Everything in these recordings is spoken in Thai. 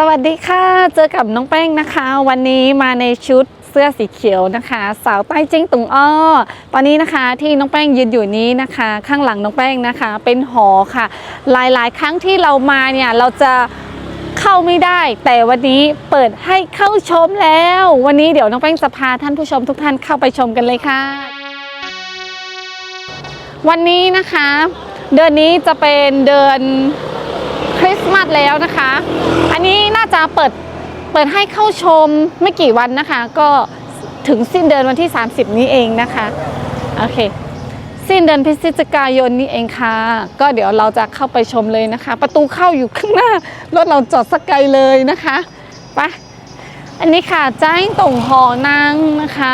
สวัสดีค่ะ เจอกับน้องแป้งนะคะ วันนี้มาในชุดเสื้อสีเขียวนะคะ สาวใต้จิ้งตุงอ้อ ตอนนี้นะคะที่น้องแป้งยืนอยู่นี้นะคะ ข้างหลังน้องแป้งนะคะ เป็นหอค่ะ หลายๆ ครั้งที่เรามาเนี่ยเราจะเข้าไม่ได้ แต่วันนี้เปิดให้เข้าชมแล้ว วันนี้เดี๋ยวน้องแป้งจะพาท่านผู้ชมทุกท่านเข้าไปชมกันเลยค่ะ วันนี้นะคะ เดือนนี้จะเป็นเดือน ต์มาสแล้วนะคะ อันนี้น่าจะเปิดเปิดให้เข้าชมไม่กี่วันนะคะ ก็ถึงสิ้นเดือนวันที่ 30 นี้เองนะคะโอเคสิ้นเดือนพฤศจิกายนนี้เองค่ะ ก็เดี๋ยวเราจะเข้าไปชมเลยนะคะ ประตูเข้าอยู่ข้างหน้ารถเราจอดสักไกลเลยนะคะไปอันนี้ค่ะเจ้งตงหอนางนะคะ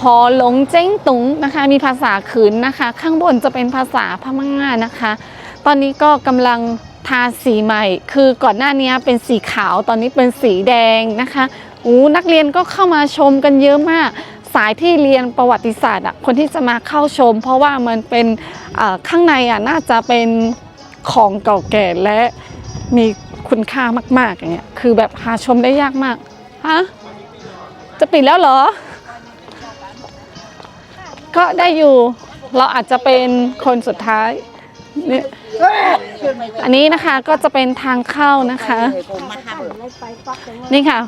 หอหลงเจ้งตุงนะคะ มีภาษาขืนนะคะ ข้างบนจะเป็นภาษาพม่านะคะ ตอนนี้ก็กำลัง ทาสีใหม่ คือก่อนหน้านี้เป็นสีขาวตอนนี้เป็นสีแดงนะคะอู้นักเรียนก็เข้ามาชมกันเยอะมาก สายที่เรียนประวัติศาสตร์อะคนที่จะมาเข้าชม เพราะว่ามันเป็นข้างในอะน่าจะเป็นของเก่าแก่และมีคุณค่ามาก ๆ อย่างเงี้ย คือแบบหาชมได้ยากมาก ฮะ จะปิดแล้วเหรอ ก็ได้อยู่ เราอาจจะเป็นคนสุดท้ายเนี่ย อันนี้นะคะก็จะเป็นทางเข้านะคะ นี่ค่ะ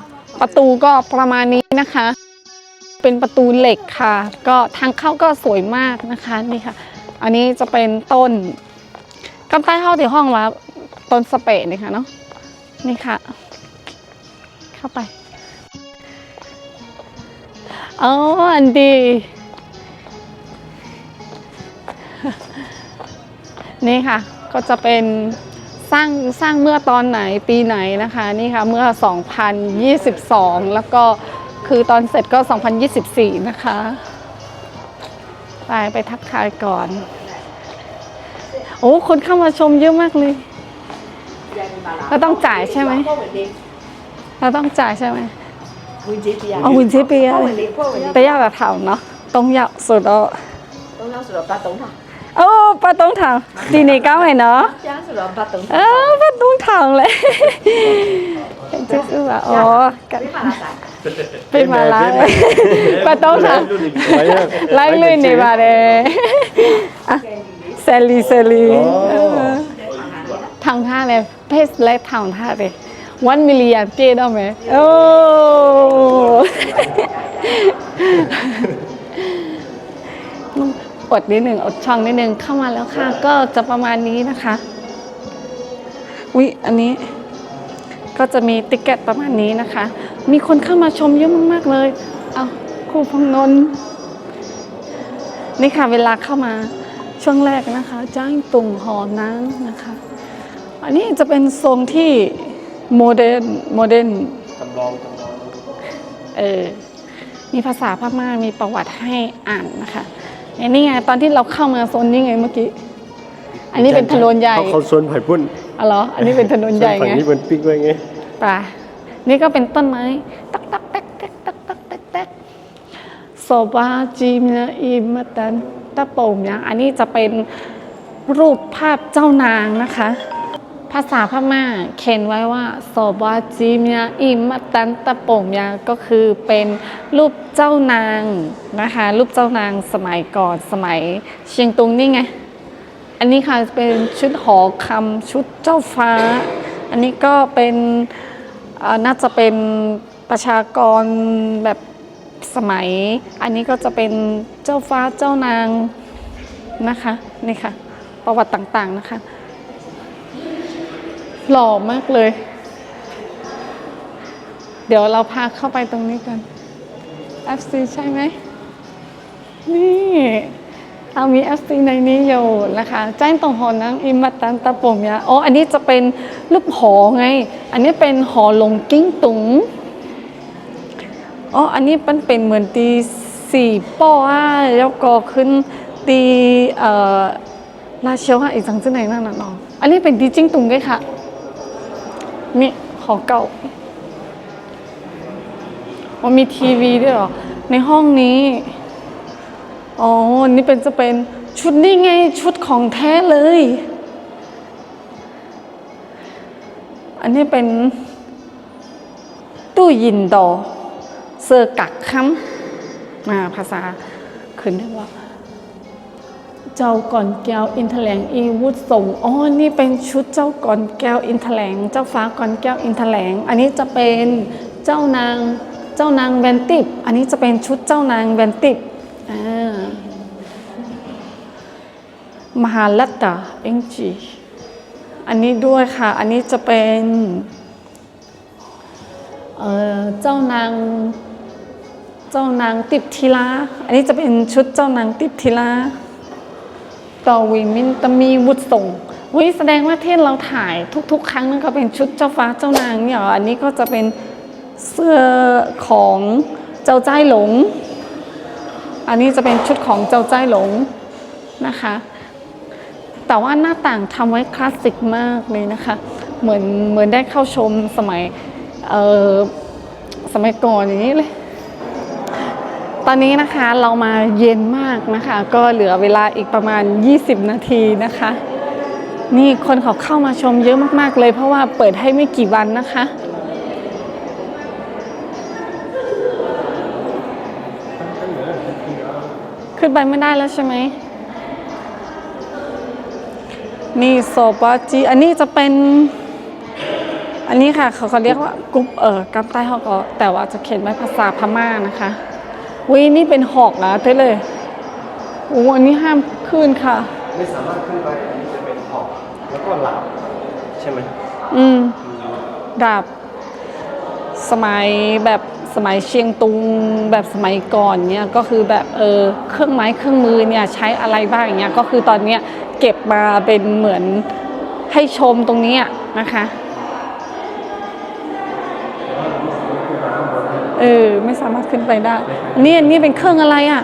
ประตูก็ประมาณนี้นะคะ เป็นประตูเหล็กค่ะ ก็ทางเข้าก็สวยมากนะคะนี่ค่ะ อันนี้จะเป็นต้นกำใต้เข้าที่ห้องว่าต้นสเปะนี่ค่ะเนาะนี่ค่ะ เข้าไปอ๋ออันดีนี่ค่ะ ก็จะเป็นสร้างสร้างเมื่อตอนไหนปีไหนนะคะนี่ค่ะเมื่อ 2022 แล้วก็คือตอนเสร็จก็ 2024 นะคะไปไปทักทายก่อน โอ้คนเข้ามาชมเยอะมากเลยก็ต้องจ่ายใช่ไหม เราต้องจ่ายใช่ไหมเอาวินชิเปียเลยแต่ยาแบบเถาเนาะต้องยาวสุดอะต้องยาวสุดอะปลาตรงค่ะ โอ้ปลาตองถังดีนี่ก้าวไหนเนาะเออปลาตองถังเลยจุ๊บอะอ๋อกันเป็นมาลางปาตองถังล้ลื่นนี่มาเลยเซลีเซลีถังห้าเลยเพสเล็กถังาเลยวันมิลเลียนเจได้ไหมโอ้ ดนิดหนึ่งอดช่องนิดหนึ่งเข้ามาแล้วค่ะ ก็จะประมาณนี้นะคะอุ๊ยอันนี้ก็จะมีติ๊กเก็ตประมาณนี้นะคะ มีคนเข้ามาชมเยอะมากๆเลย เอาครูพงนนท์นี่ค่ะเวลาเข้ามาช่วงแรกนะคะ จ้างตุงหอนั้นนะคะ อันนี้จะเป็นทรงที่โมเดิร์นโมเดิร์นจำลองจำลองเออมีภาษาพม่ามีประวัติให้อ่านนะคะ ไอ้นี่ไงตอนที่เราเข้ามาโซนนี้ไงเมื่อกี้ อันนี้เป็นถนนใหญ่เขาเขาโซนไผ่พุ่นอ๋อเหรอ อันนี้เป็นถนนใหญ่ฝั่งไงนี้เป็นปิ๊กไว้ไงป่ะนี่ก็เป็นต้นไม้ตักตักแตกแตกตักตักแตกแตกโซบาจีมนะอิมตันตะโป่งยังอันนี้จะเป็นรูปภาพเจ้านางนะคะ ภาษาพม่าเขียนไว้ว่าโซบาจีมยาอิมตันตะโป่งยาก็คือเป็นรูปเจ้านางนะคะรูปเจ้านางสมัยก่อนสมัยเชียงตุงนี่ไง อันนี้ค่ะเป็นชุดหอคำชุดเจ้าฟ้า อันนี้ก็เป็นน่าจะเป็นประชากรแบบสมัย อันนี้ก็จะเป็นเจ้าฟ้าเจ้านางนะคะนี่ค่ะประวัติต่างๆนะคะ หล่อมากเลย เดี๋ยวเราพาเข้าไปตรงนี้กัน FC ใช่ไหม นี่เอามี FC ในนี้อยู่นะคะแจ้งตรงหอนังอิมาตันตะปมยาอ๋อ อันนี้จะเป็นรูปหอไง อันนี้เป็นหอหลงกิ้งตุงอ๋อ อันนี้มันเป็นเหมือนตีสี่ป้ออะแล้วก็ขึ้นตีเอ่อราเชียวฮะอีกสังที่ไหนนั่นน่ะน้องอันนี้เป็นตีจิ้งตุงด้วยค่ะ มีหอเก่าอ๋อมีทีวีด้วยเหรอ ในห้องนี้ อ๋อ นี่เป็นจะเป็นชุดนี่ไงชุดของแท้เลย อันนี้เป็น ตู้ยินดอเซอร์กักคัมมาภาษาขึ้นเรียกว่า เจ้าก่อนแก้วอินทแหลงอีวุฒส่งอ๋อนี่เป็นชุดเจ้าก่อนแก้วอินทแหลงเจ้าฟ้าก่อนแก้วอินทแหลงอันนี้จะเป็นเจ้านางเจ้านางแวนติบอันนี้จะเป็นชุดเจ้านางแวนติบอ่ามหาลัตตาเอ็งจีอันนี้ด้วยค่ะ อันนี้จะเป็นเออเจ้านางเจ้านางติบทิลาอันนี้จะเป็นชุดเจ้านางติบทิลา ตอวิมินตมีวุฒส่งวิแสดงว่าที่เราถ่ายทุก ๆ ครั้งนั่นก็เป็นชุดเจ้าฟ้าเจ้านางเนี่ยเหรออันนี้ก็จะเป็นเสื้อของเจ้าจ้าหลง อันนี้จะเป็นชุดของเจ้าจ้าหลงนะคะ แต่ว่าหน้าต่างทำไว้คลาสสิกมากเลยนะคะ เหมือนเหมือนได้เข้าชมสมัยเออสมัยก่อนอย่างนี้เลย ตอนนี้นะคะเรามาเย็นมากนะคะ ก็เหลือเวลาอีกประมาณ 20 นาทีนะคะ นี่คนเขาเข้ามาชมเยอะมากๆเลย เพราะว่าเปิดให้ไม่กี่วันนะคะขึ้นไปไม่ได้แล้วใช่ไหมนี่โซปาจีอันนี้จะเป็น อันนี้ค่ะ เขาเขาเรียกว่ากรุ๊ปเออกำใต้ฮอกก็แต่ว่าจะเขียนไว้ภาษาพม่านะคะ วินี่เป็นหอกนะเต้เลยโอ้อันนี้ห้ามขึ้นค่ะ ไม่สามารถขึ้นไปอันนี้จะเป็นหอกแล้วก็หลับใช่ไหมอืมดาบ สมัยแบบสมัยเชียงตุงแบบสมัยก่อนเนี่ยก็คือแบบเออเครื่องไม้เครื่องมือเนี่ยใช้อะไรบ้างอย่างเงี้ยก็คือตอนเนี้ยเก็บมาเป็นเหมือนให้ชมตรงเนี้ยนะคะ ออไม่สามารถขึ้นไปได้อันนี่นี่เป็นเครื่องอะไรอะ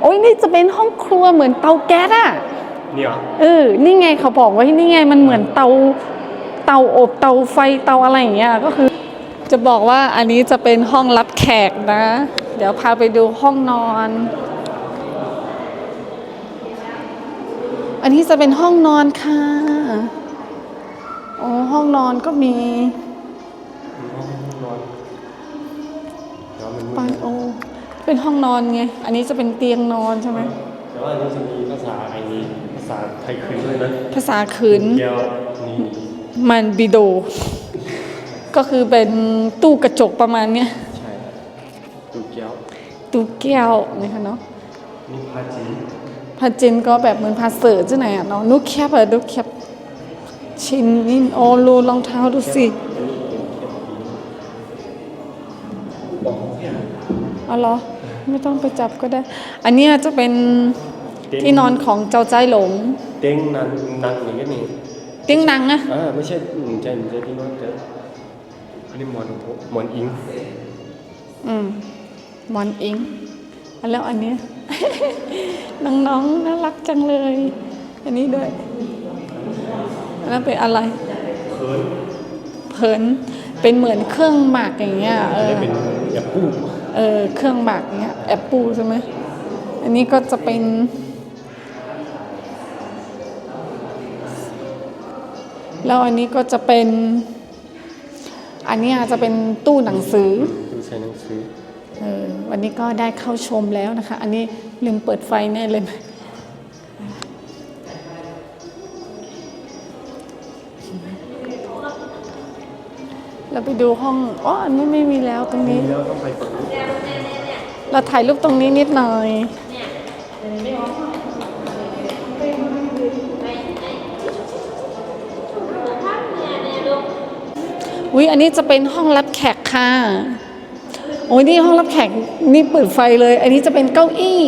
โอ้ยนี่จะเป็นห้องครัวเหมือนเตาแก๊สอะนี่เหรอเออนี่ไงเขาบอกว่านี่ไงมันเหมือนเตาเตาอบเตาไฟเตาอะไรอย่างเงี้ยก็คือ จะบอกว่าอันนี้จะเป็นห้องรับแขกนะ เดี๋ยวพาไปดูห้องนอน อันนี้จะเป็นห้องนอนค่ะโอ้ห้องนอนก็มี มันมืปานดโอ เป็นห้องนอนไง อันนี้จะเป็นเตียงนอนใช่ไหม แต่ว่าอันนี้จะมีภาษาไอ้นี้ภาษาไทยคืนด้วยนะภาษาขืนแก้วนี่มันบิโด ก็คือเป็นตู้กระจกประมาณเนี้ย ใช่ตูแก้วตู้แก้วนะคะเนาะนี่พาจีนพาเจนก็แบบเหมือนพาเสิร์ชใช่ไหนอะเนาะนุกแคบอะนุกแคบชินนี่โอโลรองเท้าดูสิ เอาเหรอ ไม่ต้องไปจับก็ได้ อันเนี้ยจะเป็นที่นอนของเจ้าใจหลง เต้งนันนังอย่างนี้นี่เตียงนังอะอ่าไม่ใช่อืมใช่ไม่ใช่ที่นอนเต้อันนี้หมอนหมอนอิงอืมหมอนอิงอันแล้วอันเนี้ย น้องๆน่ารักจังเลย อันนี้ด้วยอันนั้นเป็นอะไร เขินเผินเป็นเหมือนเครื่องหมักอย่างเงี้ยเออันอนี้เป็นยาปู เออเครื่องหมักเงี้ยแอปปูใช่ไหมอันนี้ก็จะเป็นแล้วอันนี้ก็จะเป็น อันเนี้ยจะเป็นตู้หนังสือดูใช้หนังสือเออวันนี้ก็ได้เข้าชมแล้วนะคะ อันนี้ลืมเปิดไฟแน่เลย เราไปดูห้องอ๋ออันนี้ไม่มีแล้วตรงนี้ แล้วต้องไปฝั่งนู้นเราถ่ายรูปตรงนี้นิดหน่อยอุ้ยอันนี้จะเป็นห้องรับแขกค่ะโอ้ยนี่ห้องรับแขกนี่เปิดไฟเลย อันนี้จะเป็นเก้าอี้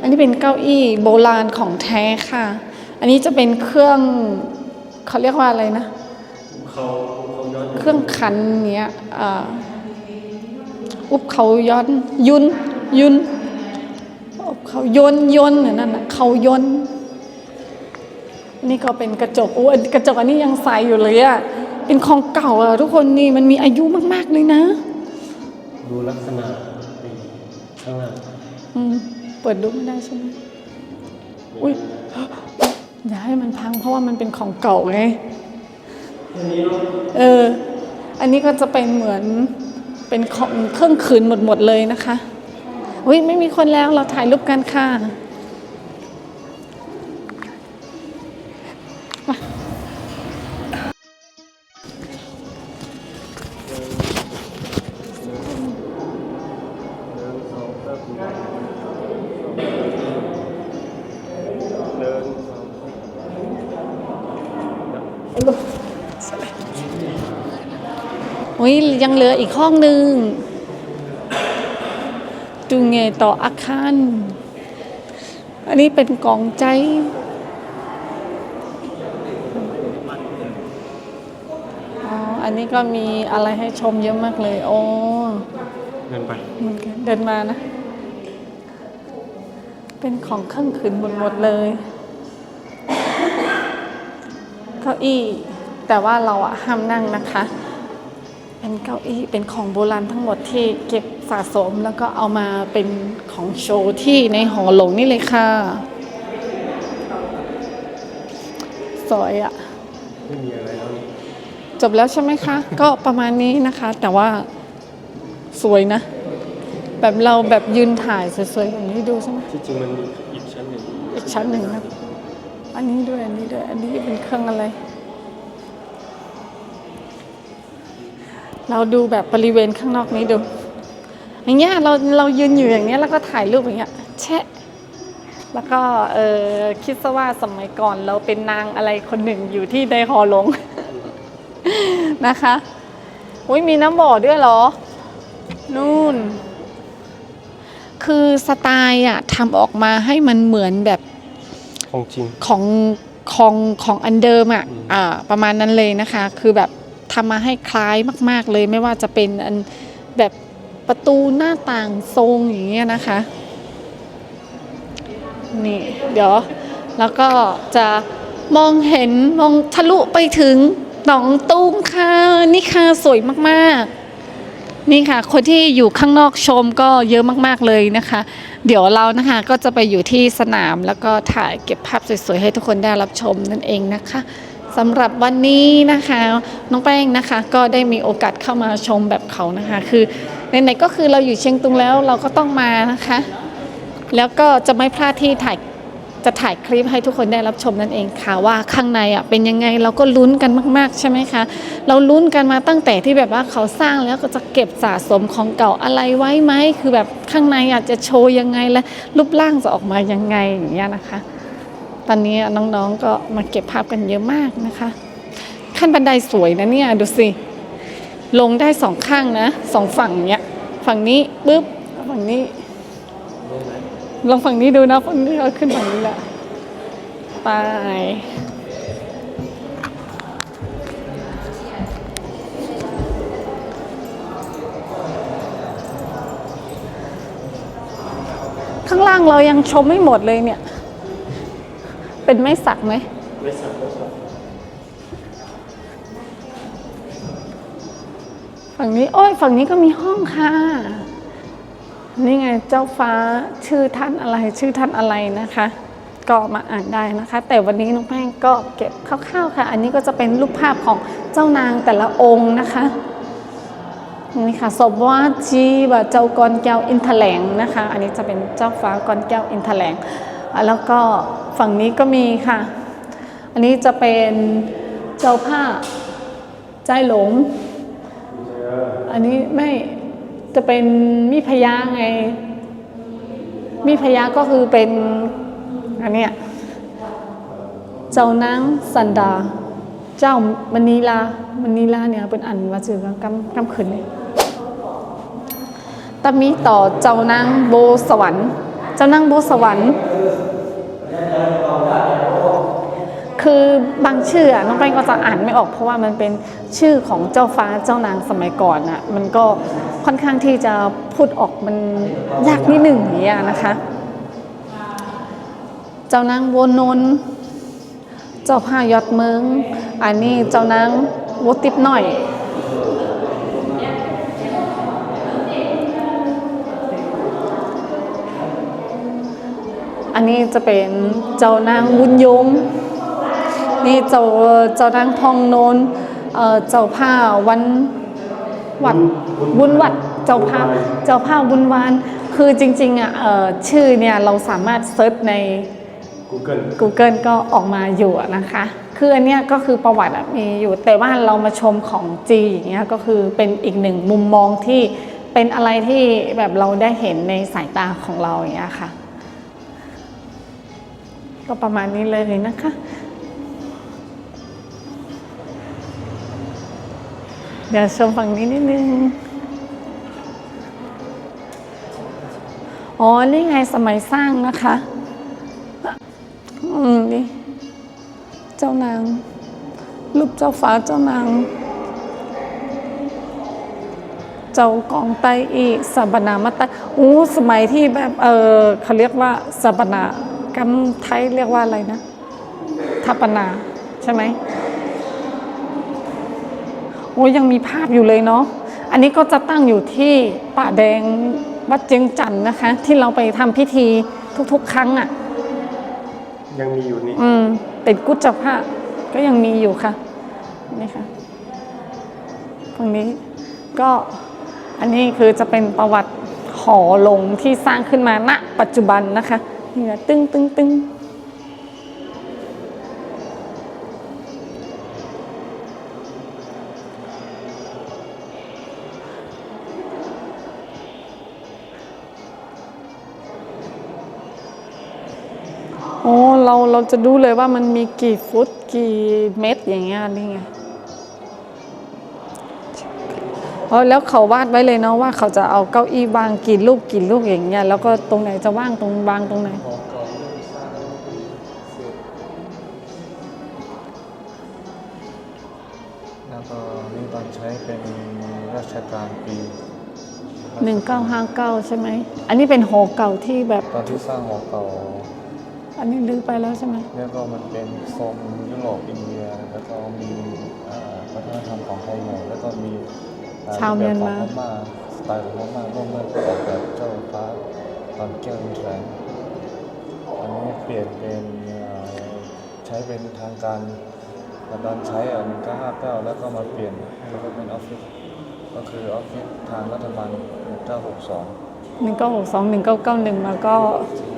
อันนี้เป็นเก้าอี้โบราณของแท้ค่ะ อันนี้จะเป็นเครื่อง เขาเรียกว่าอะไรนะเขาเขาย้อนเครื่องคันเนี้ยอ่าอุบเขาย้อนยุนยุนอุบเขายนยนเนี่ยนั่นน่ะเขายนนี่ก็เป็นกระจกโอ้ยกระจกอันนี้ยังใสอยู่เลยอะเป็นของเก่าอะทุกคนนี่มันมีอายุมาก ๆ เลยนะ ดูลักษณะนี่ข้างล่างอืมเปิดดูไม่ได้ใช่ไหมอุ้ย อย่าให้มันพังเพราะว่ามันเป็นของเก่าไงเออ อันนี้ก็จะเป็นเหมือนเป็นของเครื่องคืนหมดหมดๆเลยนะคะอุ้ยไม่มีคนแล้วเราถ่ายรูปกันค่ะ ยยังเหลืออีกห้องหนึ่งดูไงต่ออาคารอันนี้เป็นกองใจ อ๋อ อันนี้ก็มีอะไรให้ชมเยอะมากเลย โอ้เดินไปมันก็เดินมานะ เป็นของเครื่องขืนหมดหมดเลย เก้าอี้ แต่ว่าเราอะห้ามนั่งนะคะ เป็นเก้าอี้เป็นของโบราณทั้งหมดที่เก็บสะสมแล้วก็เอามาเป็นของโชว์ที่ในหอหลงนี่เลยค่ะ สวยอะไม่มีอะไรแล้วนี่จบแล้วใช่ไหมคะ ก็ประมาณนี้นะคะ แต่ว่าสวยนะ แบบเราแบบยืนถ่ายสวยๆแบบนี้ดูใช่ไหมที่จริงมันมีอีกชั้นหนึ่งอีกชั้นหนึ่งนะอันนี้ด้วยอันนี้ด้วยอันนี้เป็นเครื่องอะไร เราดูแบบบริเวณข้างนอกนี้ดู อย่างเงี้ยเราเรายืนอยู่อย่างเงี้ยแล้วก็ถ่ายรูปอย่างเงี้ยแชะแล้วก็เออคิดซะว่าสมัยก่อนเราเป็นนางอะไรคนหนึ่งอยู่ที่ในหอหลง นะคะอุ้ยมีน้ำบ่อด้วยเหรอ นู่น คือสไตล์อะทำออกมาให้มันเหมือนแบบของจริงของของของอันเดิมอะอืมอ่า ประมาณนั้นเลยนะคะ คือแบบ ทำมาให้คล้ายมาก ๆเลยไม่ว่าจะเป็นอันแบบประตูหน้าต่างทรงอย่างเงี้ยนะคะนี่เดี๋ยวแล้วก็จะมองเห็นมองทะลุไปถึงหนองตุ้งค่ะนี่ค่ะสวยมากๆ นี่ค่ะ คนที่อยู่ข้างนอกชมก็เยอะมากๆเลยนะคะ เดี๋ยวเรานะคะก็จะไปอยู่ที่สนามแล้วก็ถ่ายเก็บภาพสวยๆให้ทุกคนได้รับชมนั่นเองนะคะ สำหรับวันนี้นะคะ น้องแป้งนะคะก็ได้มีโอกาสเข้ามาชมแบบเขานะคะ คือไหนๆก็คือเราอยู่เชียงตุงแล้วเราก็ต้องมานะคะ แล้วก็จะไม่พลาดที่ถ่ายจะถ่ายคลิปให้ทุกคนได้รับชมนั่นเองค่ะว่าข้างในอะเป็นยังไงเราก็ลุ้นกันมากๆใช่ไหมคะ เราลุ้นกันมาตั้งแต่ที่แบบว่าเขาสร้างแล้วก็จะเก็บสะสมของเก่าอะไรไว้ไหมคือแบบข้างในอาจจะโชว์ยังไงและรูปร่างจะออกมายังไงอย่างเงี้ยนะคะ ตอนนี้น้องๆก็มาเก็บภาพกันเยอะมากนะคะ ขั้นบันไดสวยนะเนี่ยดูสิ ลงได้สองข้างนะสองฝั่งเนี้ยฝั่งนี้ปุ๊บฝั่งนี้ ลองฝั่งนี้ดูนะฝั่งนี้เราขึ้นฝั่งนี้แหละไปข้างล่างเรายังชมไม่หมดเลยเนี่ย เป็นไม้สักไหมไม่สับไม่สับฝั่งนี้โอ้ยฝั่งนี้ก็มีห้องค่ะ นี่ไงเจ้าฟ้าชื่อท่านอะไรชื่อท่านอะไรนะคะ ก็มาอ่านได้นะคะ แต่วันนี้น้องแป้งก็เก็บคร่าวๆค่ะ อันนี้ก็จะเป็นรูปภาพของเจ้านางแต่ละองค์นะคะนี่ค่ะสมว่าจีว่าเจ้ากรแก้วอินทแถลงนะคะ อันนี้จะเป็นเจ้าฟ้ากรแก้วอินทแถลง แล้วก็ฝั่งนี้ก็มีค่ะ อันนี้จะเป็นเจ้าผ้าใจหลง อันนี้ไม่จะเป็นมีพยาไงมีพยาก็คือเป็นอันเนี้ยเจ้านางสันดา เจ้ามณีลามณีลาเนี่ยเป็นอันว่าจือกำกำขืนเลยแตมีต่อเจ้านางโบสวรรค์ เจ้านางโบสวรรค์ คือบางชื่ออะน้องแป้งก็จะอ่านไม่ออกเพราะว่ามันเป็นชื่อของเจ้าฟ้าเจ้านางสมัยก่อนอะมันก็ค่อนข้างที่จะพูดออกมันยากนิดหนึ่งอย่างนี้นะคะ เจ้านางโวนนท์เจ้าผ้ายอดเมืองอันนี้เจ้านางโวติบหน่อยอันนี้จะเป็นเจ้านางบุญยง นี่เจ้าเจ้านางทองโนนเอ่อเจ้าผ้าวันวัดบุญวัดเจ้าผ้าเจ้าผ้าบุญวานคือจริงๆอะเอ่อชื่อเนี่ยเราสามารถเซิร์ชใน Google Google ก็ออกมาอยู่อะนะคะ คืออันเนี้ยก็คือประวัติอะมีอยู่ แต่ว่าเรามาชมของจีอย่างเงี้ยก็คือเป็นอีกหนึ่งมุมมองที่เป็นอะไรที่แบบเราได้เห็นในสายตาของเราอย่างเงี้ยค่ะ ก็ประมาณนี้เลยนะคะ เดี๋ยวชมฝั่งนี้นิดนึง อ๋อ นี่ไงสมัยสร้างนะคะ อืมนี่ เจ้านาง รูปเจ้าฟ้าเจ้านาง เจ้ากองไตอีสับนามาไตอู้สมัยที่แบบ เออเขาเรียกว่าสับนากำไทยเรียกว่าอะไรนะทัปนา ใช่ไหม อ้ยังมีภาพอยู่เลยเนาะอันนี้ก็จะตั้งอยู่ที่ป่าแดงวัดเจียงจันทน์นะคะ ที่เราไปทำพิธีทุกๆ ครั้งอะ่ะ ยังมีอยู่นี่อืมเป็นกุจพระก็ยังมีอยู่ค่ะ นี่ค่ะตรงนี้ก็อันนี้คือจะเป็นประวัติหอลงที่สร้างขึ้นมาณปัจจุบันนะคะนี่นะตึ้งตึ้งตึ้ง เราเราจะดูเลยว่ามันมีกี่ฟุตกี่เมตรอย่างเงี้ยนี่ไงอ๋อแล้วเขาวาดไว้เลยเนาะว่าเขาจะเอาเก้าอี้วางกี่ลูกกี่ลูกอย่างเงี้ยแล้วก็ตรงไหนจะว่างตรงวางตรงไหนแล้วก็นี่ตอนใช้เป็นราชการปี1959ใช่ไหม อันนี้เป็นหอเก่าที่แบบ ตอนที่สร้างหอเก่า อันนี้ลื้อไปแล้วใช่ไหมแล้วก็มันเป็นทรงยุโรปอินเดีย แล้วก็มีอ่าวัฒนธรรมของไทยหน่อยแล้วก็มีอ่ชาวเมียนมาแบบของพม่าสไตล์ของพม่าร่วมด้วยประกอบกับเจ้าฟ้าตอนแก้วอินแสงอันนี้เปลี่ยนเป็นอ่าใช้เป็นทางการแล้วตอนใช้อะ1959แล้วก็มาเปลี่ยนแล้วก็เป็นออฟฟิศก็คือออฟฟิศทางรัฐบาล1962 1962 1991มาก็ในห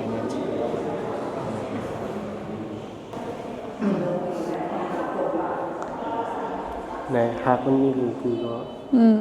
นะหากมันมีรูคือก็อืม